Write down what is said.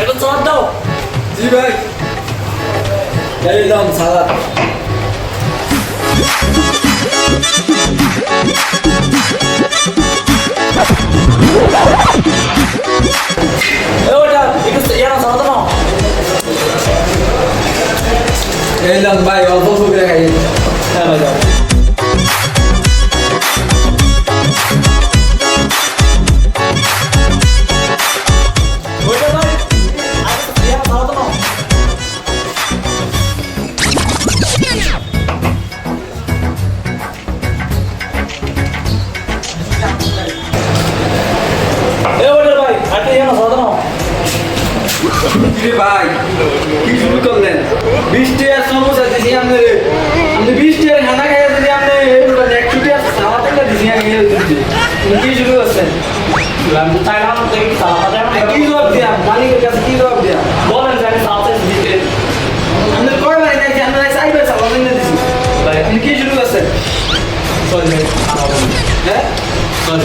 এটা চার দাও। জি ভাই। এই দাম সালাদ এ ওটা একটু ইয়ারা চার দাও। এই দাম ভাই কি শুরু করলেন? বৃষ্টি আর সমস্যা দিছি আপনি আপনি বৃষ্টি আর খানা খাইয়া দিদি আপনি একশো টাকা সালাদ একটা দিছি আমি কি শুরু করছেন? আমি চাইলাম কি জবাব দিয়া? মালিকের কাছে কি জবাব দিয়া? বলেন যে আমি চালাতে দিতে। আমাদের কয় বাড়ি দেখছি আপনারা চাইবে সালাদ এনে দিছি। ভাই আপনি কি শুরু করছেন? সরি হ্যাঁ? সরি